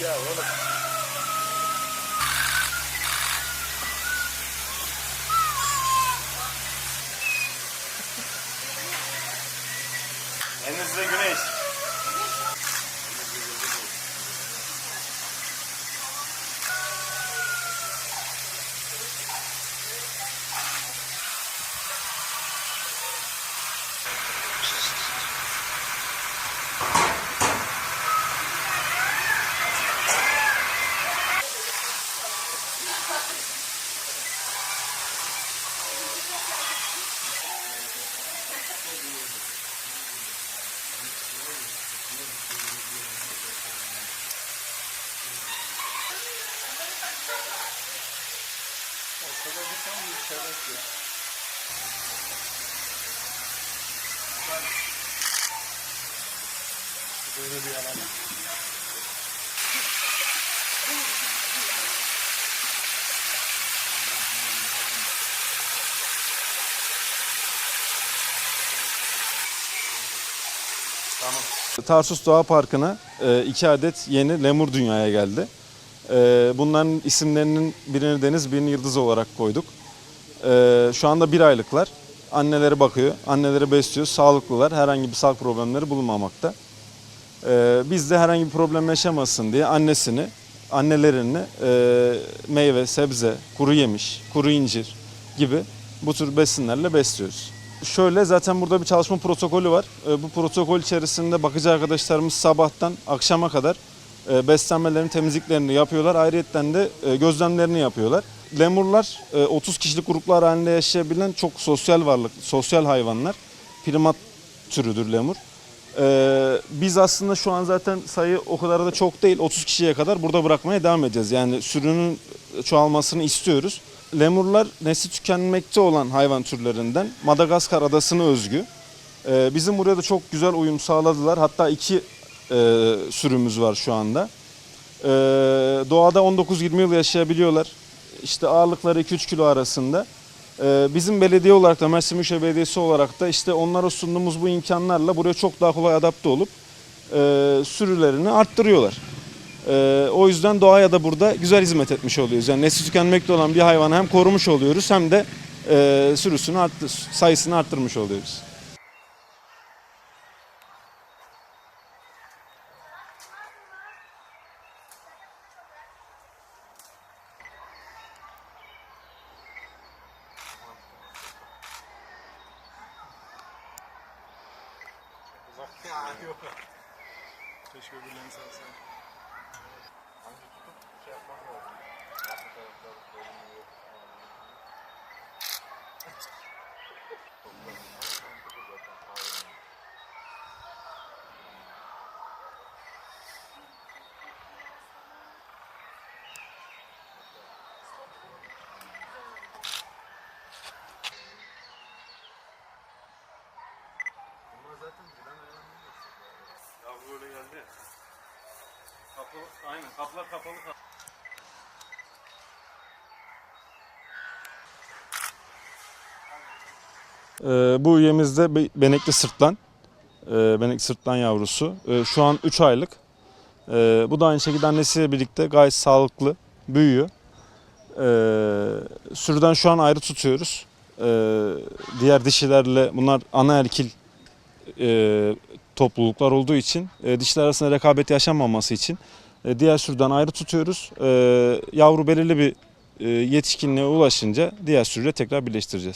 Yeah, run it. Henüz de güneş. Böyle bir alan. Tarsus Doğa Parkı'na e, iki adet yeni lemur dünyaya geldi. E, bunların isimlerinin birini Deniz, birini Yıldız olarak koyduk. E, şu anda bir aylıklar. Anneleri bakıyor, anneleri besliyor, sağlıklılar. Herhangi bir sağlık problemleri bulunmamakta. E, biz de herhangi bir problem yaşamasın diye annesini, annelerini e, meyve, sebze, kuru yemiş, kuru incir gibi bu tür besinlerle besliyoruz. Şöyle zaten burada bir çalışma protokolü var. E, Bu protokol içerisinde bakıcı arkadaşlarımız sabahtan akşama kadar e, beslenmelerini, temizliklerini yapıyorlar. Ayrıyeten de e, gözlemlerini yapıyorlar. Lemurlar e, 30 kişilik gruplar halinde yaşayabilen çok sosyal varlık, sosyal hayvanlar. Primat türüdür lemur. Ee, biz aslında şu an zaten sayı o kadar da çok değil. 30 kişiye kadar burada bırakmaya devam edeceğiz. Yani sürünün çoğalmasını istiyoruz. Lemurlar nesli tükenmekte olan hayvan türlerinden Madagaskar adasına özgü. Ee, bizim buraya da çok güzel uyum sağladılar. Hatta iki e, sürümüz var şu anda. Doğada 19-20 yıl yaşayabiliyorlar. İşte ağırlıkları 2-3 kilo arasında. Ee, Bizim belediye olarak da Mersin Büyükşehir Belediyesi olarak da işte onlara sunduğumuz bu imkanlarla buraya çok daha kolay adapte olup e, sürülerini arttırıyorlar. E, o yüzden doğaya da burada güzel hizmet etmiş oluyoruz. Yani nesli tükenmekte olan bir hayvanı hem korumuş oluyoruz hem de e, sürüsünü arttır, sayısını arttırmış oluyoruz. Ya yok. Keşke öbürlerini sarsan. Hangi tutup şey yapmak lazım. Arka tarafta bölümü yok. Geldi. Kapı, aynen kapılar kapalı. Ee, bu üyemiz de be- benekli sırtlan. Ee, benekli sırtlan yavrusu. Ee, şu an 3 aylık. Ee, bu da aynı şekilde annesiyle birlikte gayet sağlıklı, büyüyor. Ee, sürüden şu an ayrı tutuyoruz. Ee, diğer dişilerle bunlar ana erkil e, topluluklar olduğu için e, dişiler arasında rekabet yaşanmaması için e, diğer sürüden ayrı tutuyoruz. Ee, yavru belirli bir e, yetişkinliğe ulaşınca diğer sürüyle tekrar birleştireceğiz.